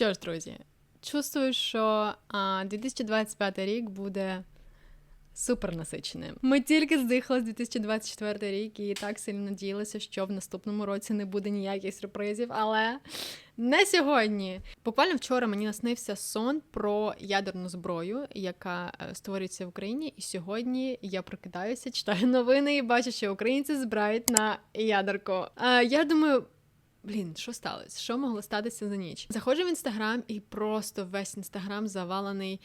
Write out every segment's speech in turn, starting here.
Що ж, друзі, чувствую, що а, 2025 рік буде супер насиченим. Ми тільки здихали з 2024 рік і так сильно надіялися, що в наступному році не буде ніяких сюрпризів, але не сьогодні. Буквально вчора мені наснився сон про ядерну зброю, яка е, створюється в Україні. І сьогодні я прокидаюся, читаю новини і бачу, що українці збирають на ядерку. А, я думаю. Блін, що сталося? Що могло статися за ніч? Заходжу в інстаграм, і просто весь інстаграм завалений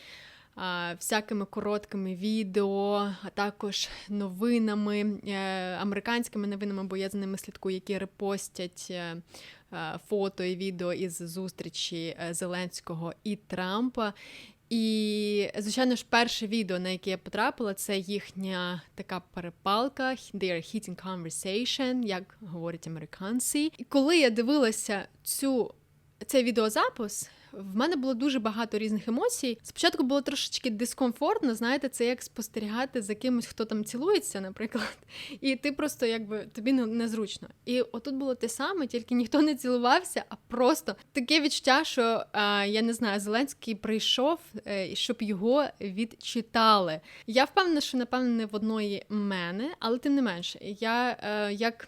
а, всякими короткими відео, а також новинами, е, американськими новинами, бо я за ними слідкую, які репостять е, е, фото і відео із зустрічі Зеленського і Трампа. І, звичайно ж, перше відео, на яке я потрапила, це їхня така перепалка, they are hitting conversation, як говорять американці. І коли я дивилася цю, цей відеозапис, в мене було дуже багато різних емоцій. Спочатку було трошечки дискомфортно, знаєте, це як спостерігати за кимось, хто там цілується, наприклад, і ти просто якби тобі незручно. І отут було те саме, тільки ніхто не цілувався, а просто таке відчуття, що я не знаю, Зеленський прийшов, е, щоб його відчитали. Я впевнена, що напевно не в одної мене, але тим не менше, я е, як.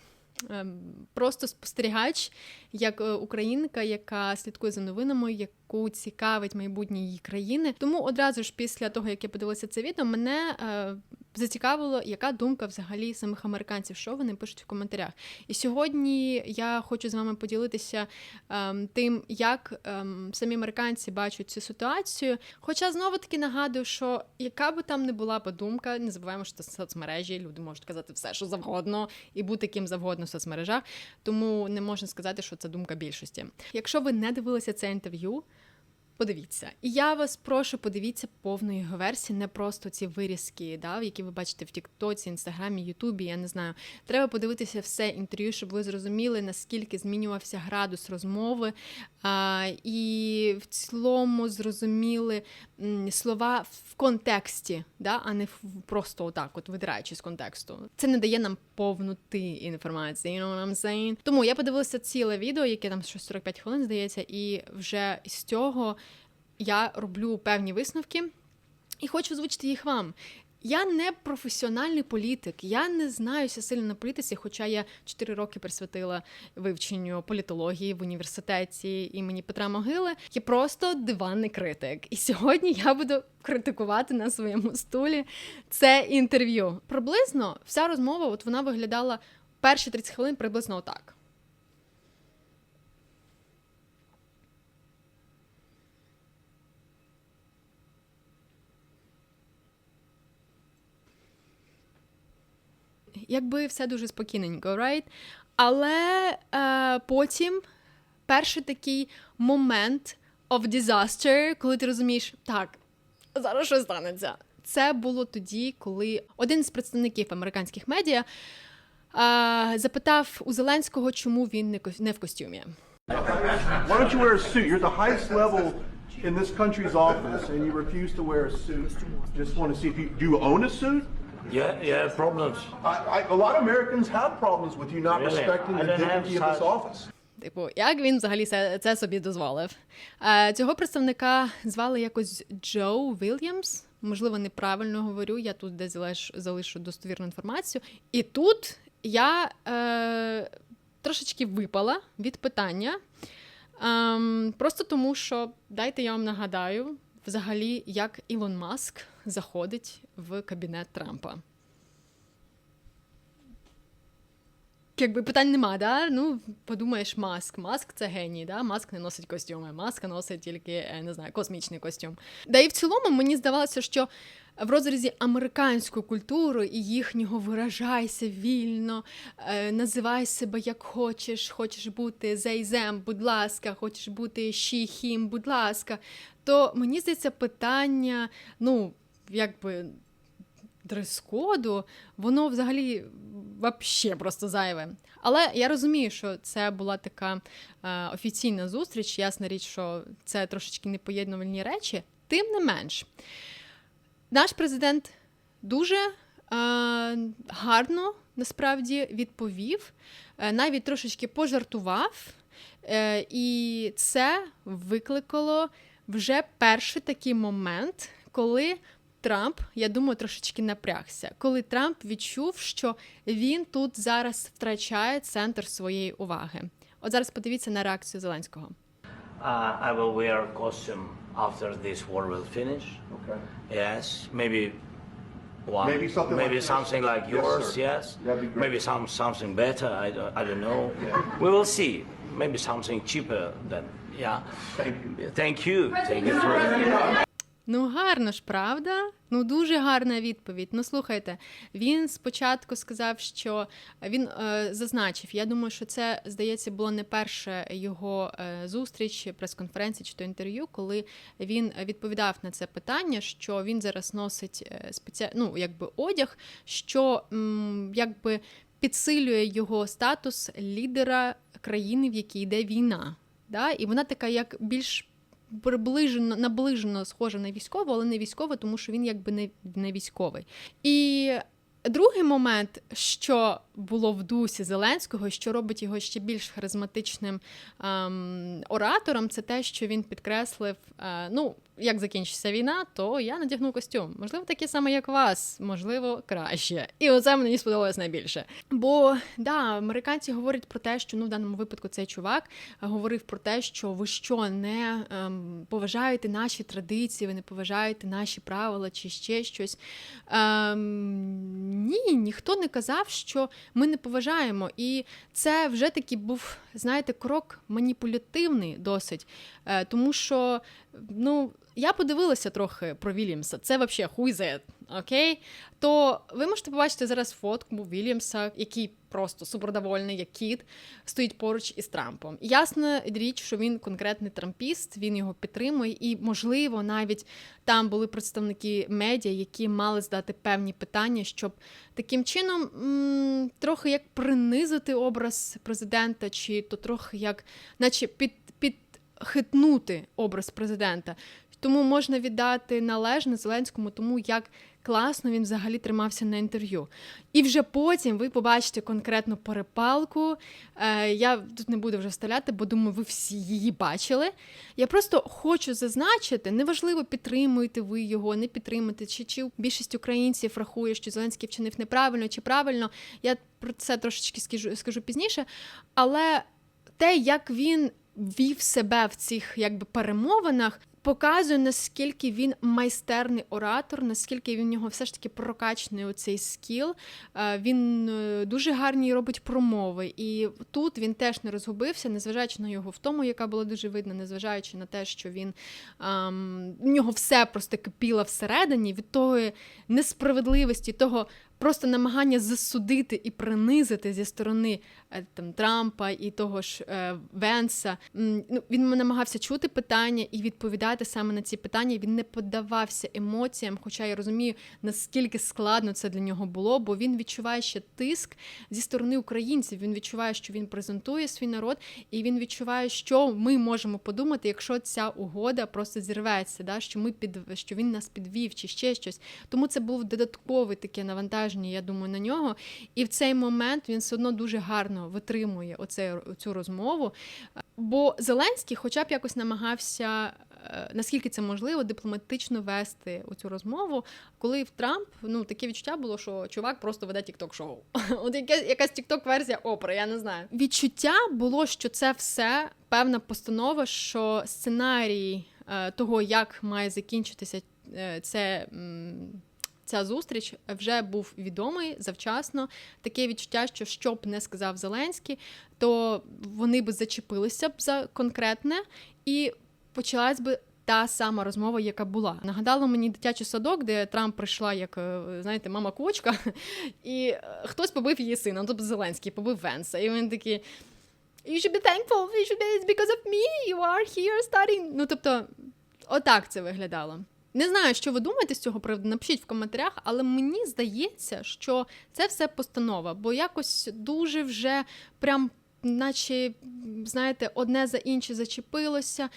Ем, Просто спостерігач, як е, українка, яка слідкує за новинами, яку цікавить майбутнє її країни. Тому одразу ж після того, як я подивилася це відео, мене е, зацікавило, яка думка взагалі самих американців, що вони пишуть в коментарях. І сьогодні я хочу з вами поділитися ем, тим, як ем, самі американці бачать цю ситуацію. Хоча знову таки нагадую, що яка би там не була б думка, не забуваємо, що це соцмережі, люди можуть казати все, що завгодно, і бути ким завгодно в соцмережах. Тому не можна сказати, що це думка більшості. Якщо ви не дивилися це інтерв'ю. Подивіться, і я вас прошу, подивіться повну його версію, не просто ці вирізки, да, які ви бачите в Тіктоці, Інстаграмі, Ютубі. Я не знаю. Треба подивитися все інтерв'ю, щоб ви зрозуміли, наскільки змінювався градус розмови, а, і в цілому зрозуміли слова в контексті, да, а не просто отак, от видираючи з контексту. Це не дає нам повноти інформації. You know what I'm saying? Тому я подивилася ціле відео, яке там щось 45 хвилин здається, і вже з цього я роблю певні висновки і хочу озвучити їх вам. Я не професіональний політик, я не знаюся сильно на політиці, хоча я 4 роки присвятила вивченню політології в університеті імені Петра Могили. Я просто диванний критик. І сьогодні я буду критикувати на своєму стулі це інтерв'ю. Приблизно вся розмова, от вона виглядала перші 30 хвилин приблизно отак. Якби все дуже спокійненько, right? Але е, потім перший такий момент of disaster, коли ти розумієш, так, зараз що станеться. Це було тоді, коли один з представників американських медіа е, запитав у Зеленського, чому він не кос- не в костюмі. Why don't you wear a suit? You're the highest level in this country's office, and you refuse to wear a suit. Just want to see if you do you own a suit? Yeah, yeah, problems. I, I, a lot of Americans have problems with you not Really? respecting I the dignity of this office. Типу, як він взагалі це, це собі дозволив? Е, цього представника звали якось Джо Вільямс. Можливо, неправильно говорю. Я тут десь залиш, залишу достовірну інформацію. І тут я е, трошечки випала від питання. Ем, просто тому, що дайте я вам нагадаю, взагалі, як Ілон Маск заходить в кабінет Трампа. Якби питань нема, да? Ну, подумаєш, маск. Маск це геній, да? Маск не носить костюми. Маска носить тільки, е, не знаю, космічний костюм. Да і в цілому мені здавалося, що в розрізі американської культури і їхнього виражайся вільно, е, називай себе як хочеш, хочеш бути зейзем, будь ласка, хочеш бути she, him, будь ласка. То мені здається, питання, ну, якби дрес-коду, воно взагалі вообще просто зайве. Але я розумію, що це була така е, офіційна зустріч. Ясна річ, що це трошечки непоєднувальні речі. Тим не менш, наш президент дуже е, гарно насправді відповів, е, навіть трошечки пожартував. Е, і це викликало вже перший такий момент, коли Трамп, я думаю, трошечки напрягся, коли Трамп відчув, що він тут зараз втрачає центр своєї уваги. От зараз подивіться на реакцію Зеленського. Uh, I will wear costume after this war will finish. Okay. Yes, maybe one. Maybe something maybe like something like yours. yes. That'd be great. Maybe some something better. I don't, I don't know. Yeah. We will see. Maybe something cheaper than yeah. Thank you. Thank you. Thank you. Ну, гарно ж, правда? Ну, дуже гарна відповідь. Ну, слухайте, він спочатку сказав, що він е, зазначив. Я думаю, що це, здається, було не перша його е, зустріч, прес-конференція чи то інтерв'ю, коли він відповідав на це питання, що він зараз носить е, спеці... ну, якби одяг, що м, якби підсилює його статус лідера країни, в якій йде війна. Да? І вона така, як більш приближено наближено схоже на військову, але не військово, тому що він якби не, не військовий. І другий момент, що було в дусі Зеленського, що робить його ще більш харизматичним ем, оратором, це те, що він підкреслив: е, ну, як закінчиться війна, то я надягну костюм. Можливо, таке саме, як вас, можливо, краще. І оце мені сподобалось найбільше. Бо да, американці говорять про те, що ну в даному випадку цей чувак говорив про те, що ви що не ем, поважаєте наші традиції, ви не поважаєте наші правила чи ще щось. Ем, ні, ніхто не казав, що ми не поважаємо. І це вже такий був, знаєте, крок маніпулятивний досить. Е, тому що, ну. Я подивилася трохи про Вільямса. Це взагалі хуйзе, окей? То ви можете побачити зараз фотку Вільямса, який просто супердовольний, як кіт, стоїть поруч із Трампом. Ясна річ, що він конкретний трампіст, він його підтримує, і, можливо, навіть там були представники медіа, які мали здати певні питання, щоб таким чином м- трохи як принизити образ президента, чи то трохи як, наче під, підхитнути образ президента. Тому можна віддати належне Зеленському, тому як класно він взагалі тримався на інтерв'ю. І вже потім ви побачите конкретну перепалку. Е, я тут не буду вже вставляти, бо думаю, ви всі її бачили. Я просто хочу зазначити, неважливо, підтримуєте ви його, не підтримуєте, чи, чи більшість українців рахує, що Зеленський вчинив неправильно чи правильно. Я про це трошечки скажу, скажу пізніше. Але те, як він вів себе в цих якби перемовинах, показує, наскільки він майстерний оратор, наскільки він в нього все ж таки прокачаний оцей скіл. Е, Він е, дуже гарні робить промови. І тут він теж не розгубився, незважаючи на його втому, яка була дуже видна, незважаючи на те, що він ем, в нього все просто кипіло всередині від тої несправедливості, того. Просто намагання засудити і принизити зі сторони е, там Трампа і того ж е, Венса. Ну він намагався чути питання і відповідати саме на ці питання. Він не поддавався емоціям, хоча я розумію, наскільки складно це для нього було, бо він відчуває ще тиск зі сторони українців. Він відчуває, що він презентує свій народ, і він відчуває, що ми можемо подумати, якщо ця угода просто зірветься, да що ми під що він нас підвів, чи ще щось. Тому це був додатковий таке навантаження, я думаю, на нього. І в цей момент він все одно дуже гарно витримує оце, цю розмову. Бо Зеленський, хоча б якось намагався, е, наскільки це можливо, дипломатично вести цю розмову, коли в Трамп ну таке відчуття було, що чувак просто веде тікток-шоу. От якась тікток-версія опери, я не знаю. Відчуття було, що це все певна постанова, що сценарій е, того, як має закінчитися е, це. Ця зустріч вже був відомий завчасно. Таке відчуття, що що б не сказав Зеленський, то вони б зачепилися б за конкретне і почалась би та сама розмова, яка була. Нагадало мені дитячий садок, де Трамп прийшла як е, знаєте, мама кочка, і е, хтось побив її сина, тобто Зеленський побив Венса. І він такий. You should be thankful, you should be, it's because of me, you are here studying. Ну, тобто, отак це виглядало. Не знаю, що ви думаєте з цього приводу, напишіть в коментарях, але мені здається, що це все постанова, бо якось дуже вже прям, наче, знаєте, одне за інше зачепилося,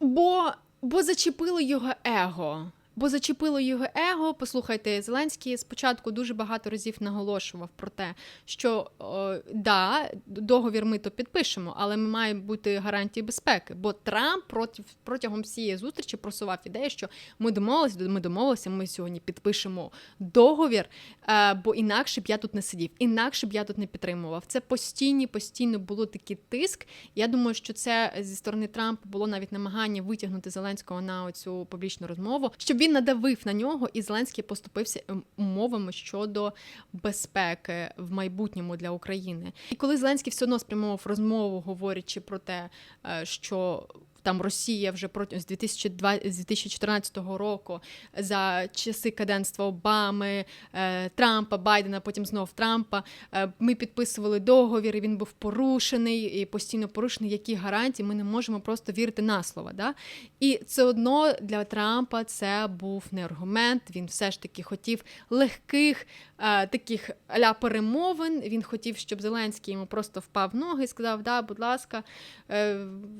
бо, бо зачепило його его. Бо зачепило його его. Послухайте, Зеленський спочатку дуже багато разів наголошував про те, що о, да, договір ми то підпишемо, але ми маємо бути гарантії безпеки. Бо Трамп проти, протягом всієї зустрічі просував ідею, що ми домовилися, ми домовилися, ми сьогодні підпишемо договір, е, бо інакше б я тут не сидів, інакше б я тут не підтримував. Це постійні, постійно було такий тиск. Я думаю, що це зі сторони Трампа було навіть намагання витягнути Зеленського на цю публічну розмову, щоб він надавив на нього, і Зеленський поступився ем, умовами щодо безпеки в майбутньому для України. І коли Зеленський все одно спрямовував розмову, говорячи про те, е, що там Росія вже протягом з 2014 року за часи каденства Обами, е, Трампа, Байдена, потім знов Трампа. е, Ми підписували договір, і він був порушений і постійно порушений. Які гарантії? Ми не можемо просто вірити на слово. Да? І це одно для Трампа це був не аргумент. Він все ж таки хотів легких е, таких аля перемовин. Він хотів, щоб Зеленський йому просто впав в ноги і сказав: Да, будь ласка,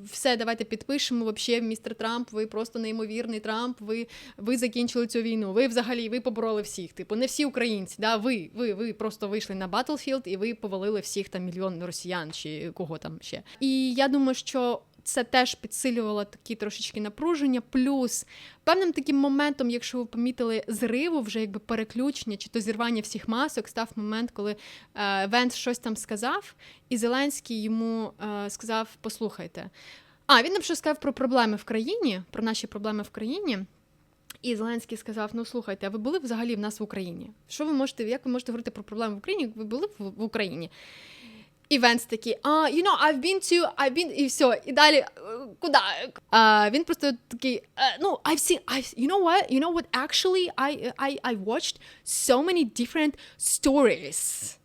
все, давайте підпишемо. Вообще, містер Трамп, ви просто неймовірний Трамп. Ви, ви закінчили цю війну. Ви взагалі ви побороли всіх. Типу, не всі українці. Да? Ви, ви, ви просто вийшли на Battlefield і ви повалили всіх там мільйон росіян чи кого там ще. І я думаю, що. Це теж підсилювало такі трошечки напруження. Плюс певним таким моментом, якщо ви помітили зриву, вже якби переключення чи то зірвання всіх масок, став момент, коли е, Венс щось там сказав, і Зеленський йому е, сказав: Послухайте. А він нам щось сказав про проблеми в країні, про наші проблеми в країні. І Зеленський сказав: Ну слухайте, а ви були взагалі в нас в Україні? Що ви можете, як ви можете говорити про проблеми в Україні? Ви були в, Україні? І Венс такий, а, you know, I've been to, I've been, і все, і далі, е, куди? А, він просто такий, е, ну, I've seen, I've, you know what, you know what, actually, I, I, I watched so many different stories.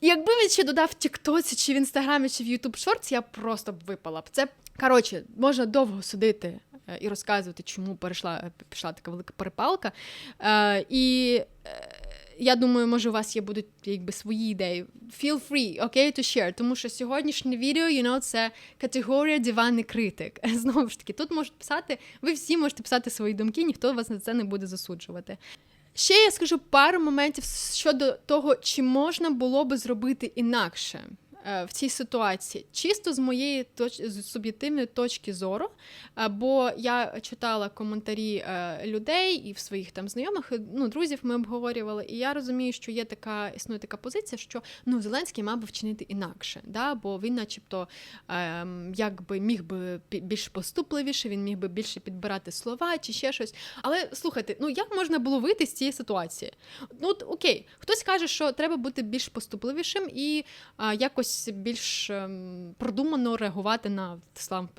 Якби він ще додав в Тіктоці, чи в Інстаграмі, чи в Ютуб Шортс, я просто б випала б. Це коротше, можна довго судити е, і розказувати, чому перейшла пішла така велика перепалка. Е, і е, я думаю, може, у вас є будуть якби свої ідеї. Feel free, okay, to share. Тому що сьогоднішнє відео, you know, це категорія диванний критик. Знову ж таки, тут можуть писати, ви всі можете писати свої думки, ніхто вас на це не буде засуджувати. Ще я скажу пару моментів щодо того, чи можна було би зробити інакше в цій ситуації, чисто з моєї точ... з суб'єктивної точки зору. е, Бо я читала коментарі е, людей і в своїх там знайомих, е, ну, друзів ми обговорювали, і я розумію, що є така, існує така позиція, що ну, Зеленський мав би вчинити інакше, да? бо він, начебто, ем, якби міг би більш поступливіше, він міг би більше підбирати слова чи ще щось. Але слухайте, ну як можна було вийти з цієї ситуації? Ну от окей, хтось каже, що треба бути більш поступливішим і а, якось більш ем, продумано реагувати на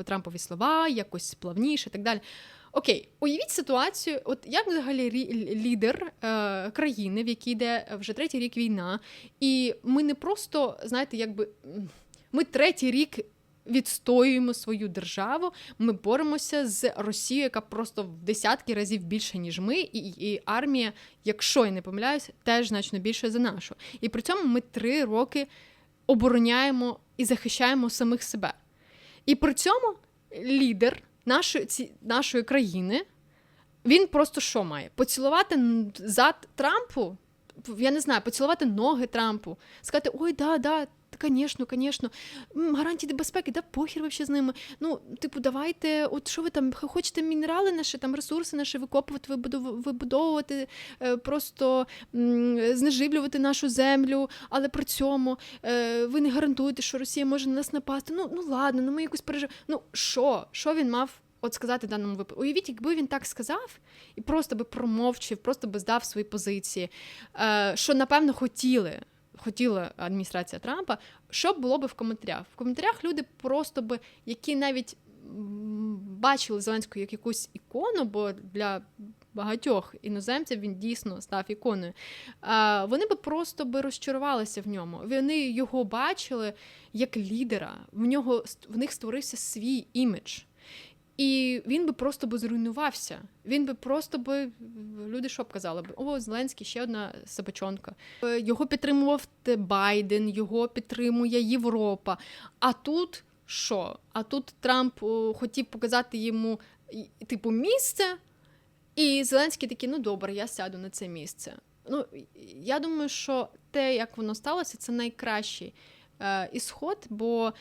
Трампові слова, якось плавніше і так далі. Окей, уявіть ситуацію, от як взагалі лідер е, країни, в якій йде вже третій рік війна, і ми не просто, знаєте, якби ми третій рік відстоюємо свою державу. Ми боремося з Росією, яка просто в десятки разів більше, ніж ми, і, і армія, якщо я не помиляюсь, теж значно більше за нашу. І при цьому ми три роки обороняємо і захищаємо самих себе. І при цьому лідер нашої, ці, нашої країни. Він просто що має? Поцілувати зад Трампу? Я не знаю, поцілувати ноги Трампу, сказати: ой, да, да, звісно, звісно, гарантії безпеки, да похір вообще з ними. Ну, типу, давайте, от що ви там хочете мінерали наші, там ресурси наші викопувати, вибудов- вибудовувати, е, просто знеживлювати нашу землю, але при цьому е, ви не гарантуєте, що Росія може на нас напасти. Ну, ну ладно, ну ми якось переживемо. Ну що? Що він мав? От сказати в даному випадку. Уявіть, якби він так сказав і просто би промовчив, просто би здав свої позиції, е, що напевно хотіли. Хотіла адміністрація Трампа, що було би в коментарях? В коментарях люди просто би, які навіть бачили Зеленського як якусь ікону, бо для багатьох іноземців він дійсно став іконою. Вони би просто би розчарувалися в ньому. Вони його бачили як лідера. В нього в них створився свій імідж. І він би просто би зруйнувався. Він би просто би люди що б казали би? О, Зеленський ще одна собачонка. Е, Його підтримував Байден, його підтримує Європа. А тут що? А тут Трамп хотів показати йому типу місце. І Зеленський такий, ну добре, я сяду на це місце. Ну, я думаю, що те, як воно сталося, це найкращий е, ісход, бо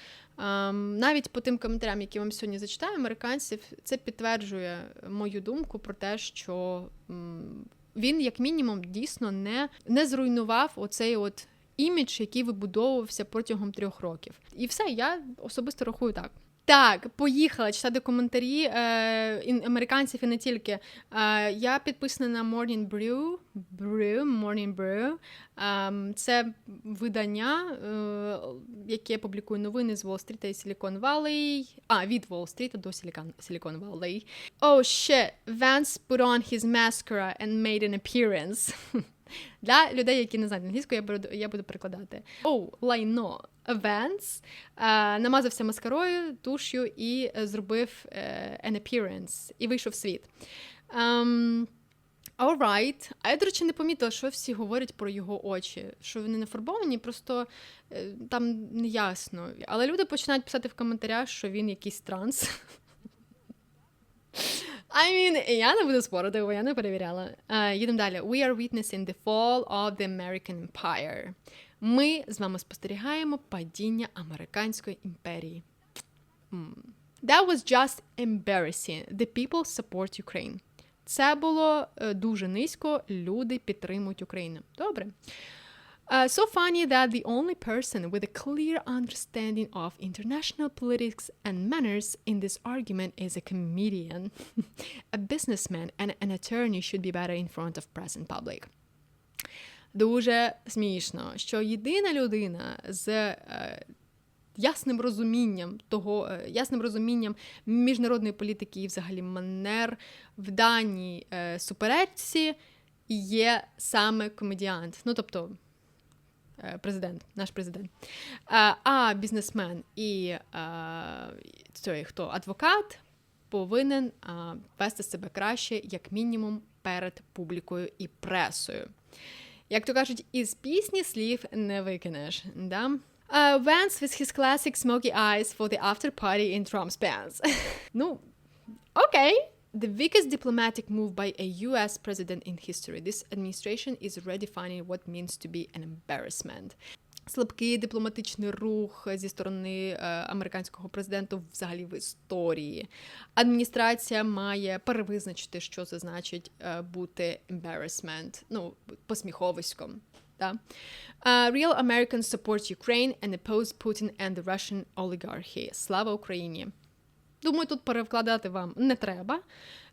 навіть по тим коментарям, які вам сьогодні зачитаю, американців, це підтверджує мою думку про те, що він, як мінімум, дійсно не, не зруйнував оцей от імідж, який вибудовувався протягом трьох років. І все, я особисто рахую так. Так, поїхала читати коментарі е, американців і не тільки. Е, я підписана на Morning Brew, Brew, Morning Brew. Ем, це видання, е, яке публікує новини з Уолл-стріта і Силікон Валлей. А, від Уолл-стріта до Силікон Валлей. Oh shit, Vance put on his mascara and made an appearance. Для людей, які не знають англійську, я буду, я буду перекладати. Оу, лайно. Vance е, намазався маскарою, туш'ю і е, зробив е, an appearance, і вийшов в світ. Um, Alright. А я, до речі, не помітила, що всі говорять про його очі, що вони не фарбовані, просто там не ясно. Але люди починають писати в коментарях, що він якийсь транс. I mean, я не буду спорити, бо я не перевіряла. Uh, їдемо далі. We are witnessing the fall of the American Empire. Ми з вами спостерігаємо падіння американської імперії. М. That was just embarrassing. The people support Ukraine. Це було е, дуже низько. Люди підтримують Україну. Добре. Uh, so funny that the only person with a clear understanding of international politics and manners in this argument is a comedian. a businessman and an attorney should be better in front of press and public. Дуже смішно, що єдина людина з е, ясним розумінням того, е, ясним розумінням міжнародної політики і взагалі манер в даній е, суперечці є саме комедіант. Ну тобто е, президент, наш президент. А, а бізнесмен і е, цей, хто адвокат повинен вести себе краще, як мінімум, перед публікою і пресою. Як то кажуть, із пісні слів не викинеш. Да? Uh, Vance with his classic smoky eyes for the after party in Trump's pants. ну, окей. The biggest diplomatic move by a US president in history. This administration is redefining what means to be an embarrassment. Слабкий дипломатичний рух зі сторони е, американського президента взагалі в історії. Адміністрація має перевизначити, що це значить е, бути embarrassment, ну, посміховиськом. Да? Uh, real Americans support Ukraine and oppose Putin and the Russian oligarchy. Слава Україні! Думаю, тут перекладати вам не треба.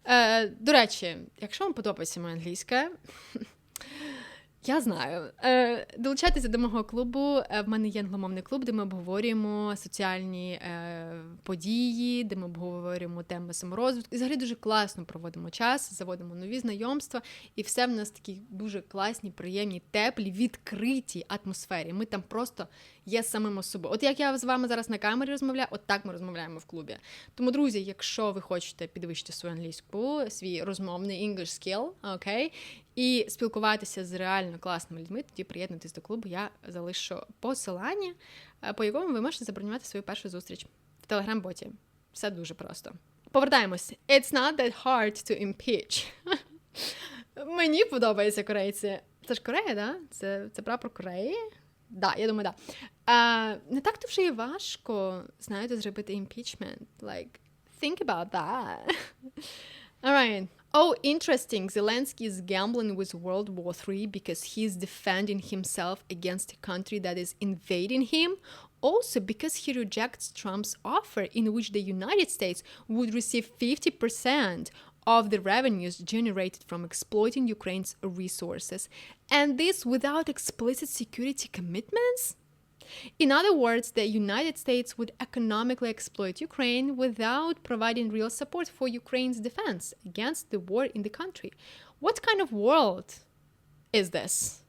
Е, до речі, якщо вам подобається моя англійська, я знаю. Е, долучайтеся до мого клубу. Е, В мене є англомовний клуб, де ми обговорюємо соціальні е, події, де ми обговорюємо теми саморозвитку. І взагалі дуже класно проводимо час, заводимо нові знайомства, і все в нас такі дуже класні, приємні, теплі, відкриті атмосфері. Ми там просто є самими собою. От як я з вами зараз на камері розмовляю, от так ми розмовляємо в клубі. Тому, друзі, якщо ви хочете підвищити свою англійську, свій розмовний English skill, окей, і спілкуватися з реально класними людьми, тоді приєднуйтесь до клубу. Я залишу посилання, е, по якому ви можете забронювати свою першу зустріч в телеграм-боті. Все дуже просто. Повертаємось. It's not that hard to impeach. Мені подобається корейці. Це ж Корея, да? Це, це прапор Кореї? Да, я думаю, да. А, не так то вже і важко, знаєте, зробити імпічмент. Like, think about that. Alright. Oh, interesting. Zelensky is gambling with World War III because he's defending himself against a country that is invading him. Also, because he rejects Trump's offer in which the United States would receive 50% of the revenues generated from exploiting Ukraine's resources. And this without explicit security commitments? In other words, the United States would economically exploit Ukraine without providing real support for Ukraine's defense against the war in the country. What kind of world is this?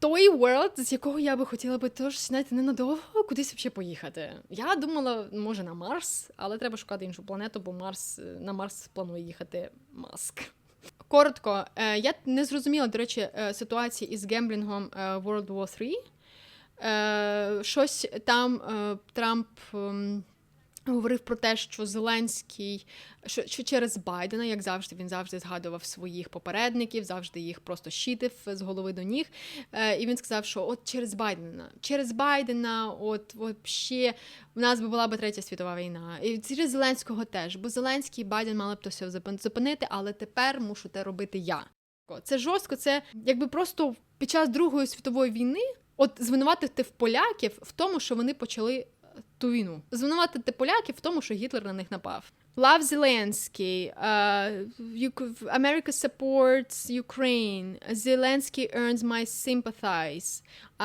Той world, з якого я би хотіла би теж знаєте, ненадовго кудись взагалі поїхати. Я думала, може, на Марс, але треба шукати іншу планету, бо Марс на Марс планує їхати Маск. Коротко, е, я не зрозуміла, до речі, е, ситуації із гемблінгом е, World War 3. Е, щось там Трамп ем, говорив про те, що Зеленський, що, що через Байдена, як завжди, він завжди згадував своїх попередників, завжди їх просто щитив з голови до ніг. Е, і він сказав, що от через Байдена, через Байдена, от вообще в нас би була б третя світова війна. І через Зеленського теж, бо Зеленський і Байден мали б то все зупин- зупинити, але тепер мушу те робити я. Це жорстко, це якби просто під час Другої світової війни от звинуватити в поляків в тому, що вони почали ту війну. Звинуватити поляків в тому, що Гітлер на них напав. Love Zelensky. Uh, America supports Ukraine. Zelensky earns my sympathies.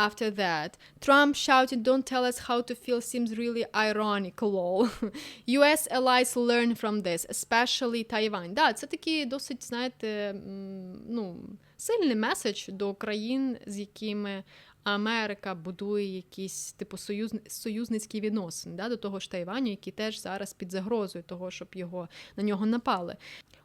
After that, Trump shouted, "Don't tell us how to feel." Seems really ironic. Lol. US allies learn from this, especially Taiwan. Да, це такий досить, знаєте, ну, сильний меседж до країн, з якими Америка будує якісь типу союз, союзницькі відносини да, до того ж Тайваню, який теж зараз під загрозою того, щоб його на нього напали.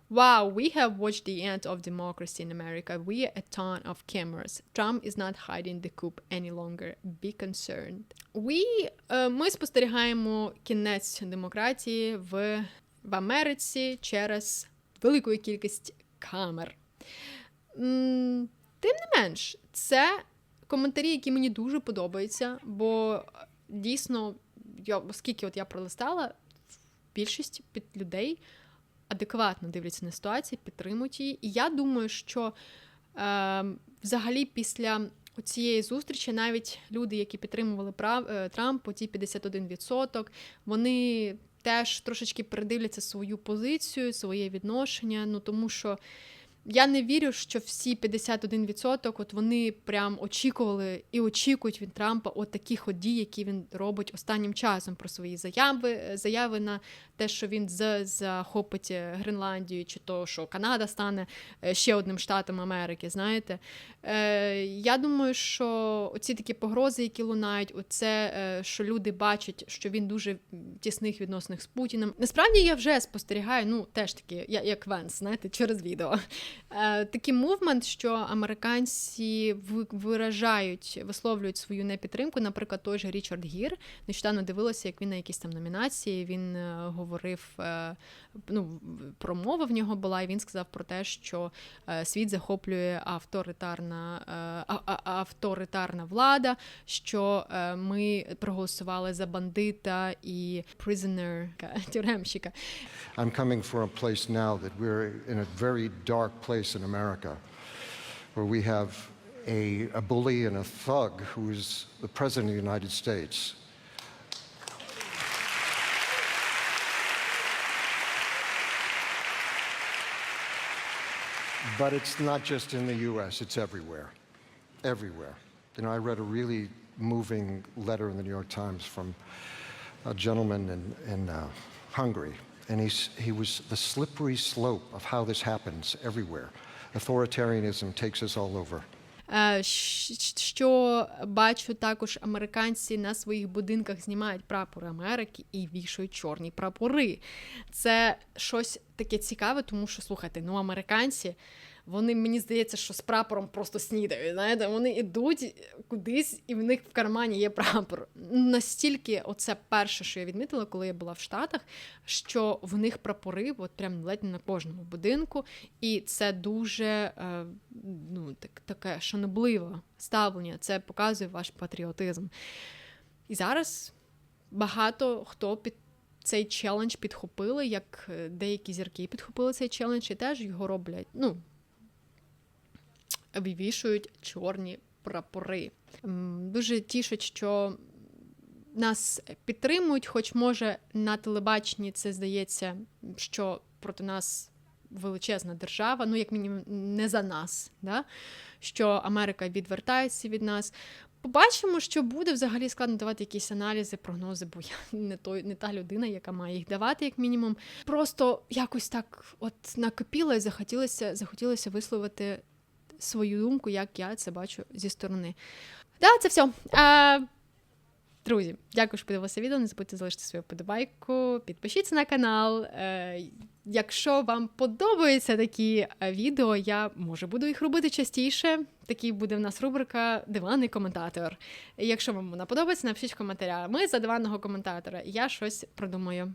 Wow, we have watched the end of democracy in America. We are a ton of cameras. Trump is not hiding the coup any longer. Be concerned. We, е, ми спостерігаємо кінець демократії в, в Америці через велику кількість камер. Тим не менш, це коментарі, які мені дуже подобаються, бо е, дійсно, я, оскільки от я пролистала, більшість під людей адекватно дивляться на ситуацію, підтримують її. І я думаю, що е, взагалі після цієї зустрічі навіть люди, які підтримували прав, е, Трампа, ті 51%, вони теж трошечки передивляться свою позицію, своє відношення. Ну тому що я не вірю, що всі 51% от вони прям очікували і очікують від Трампа от таких от дій, які він робить останнім часом про свої заяви, заяви на те, що він захопить Гренландію, чи то, що Канада стане е, ще одним штатом Америки. Знаєте, е, я думаю, що оці такі погрози, які лунають, оце, е, що люди бачать, що він дуже тісних відносинах з Путіним. Насправді я вже спостерігаю, ну теж таки, я- як Венс, знаєте, через відео. Е, такий мувмент, що американці виражають, висловлюють свою непідтримку. Наприклад, той же Річард Гір. Нещодавно дивилася, як він на якійсь там номінації він е, говорив. е, Ну, промова в нього була, і він сказав про те, що світ захоплює авторитарна, е, а- а- авторитарна влада, що е, ми проголосували за бандита і prisoner, тюремщика. I'm coming from a place now that we're in a very dark place in America, where we have a, a bully and a thug who is the President of the United States. But it's not just in the US, it's everywhere. Everywhere. You know, I read a really moving letter in the New York Times from a gentleman in, in uh, Hungary, and he's, he was the slippery slope of how this happens everywhere. Authoritarianism takes us all over. Е, Що бачу також американці на своїх будинках знімають прапори Америки і вішають чорні прапори. Це щось таке цікаве, тому що слухайте, ну американці. Вони мені здається, що з прапором просто снідають. Знаєте, вони йдуть кудись, і в них в кармані є прапор. Настільки, оце перше, що я відмітила, коли я була в Штатах, що в них прапори, от прям ледь не на кожному будинку, і це дуже е, ну, так, таке шанобливе ставлення. Це показує ваш патріотизм. І зараз багато хто під цей челендж підхопили, як е, деякі зірки підхопили цей челендж і теж його роблять. Ну, вивішують чорні прапори. Дуже тішить, що нас підтримують, хоч може на телебаченні це здається, що проти нас величезна держава, ну як мінімум не за нас, да? що Америка відвертається від нас. Побачимо, що буде взагалі складно давати якісь аналізи, прогнози, бо я не той, не та людина, яка має їх давати, як мінімум. Просто якось так от накипіло і захотілося, захотілося висловити свою думку, як я це бачу зі сторони. Так, да, це все. А, Друзі, дякую, що подивилися відео. Не забудьте залишити свою вподобайку, підпишіться на канал. Е, якщо вам подобаються такі е, відео, я може буду їх робити частіше. Такий буде в нас рубрика Диванний коментатор. Якщо вам вона подобається, напишіть в коментарях. Ми за диванного коментатора. Я щось продумаю.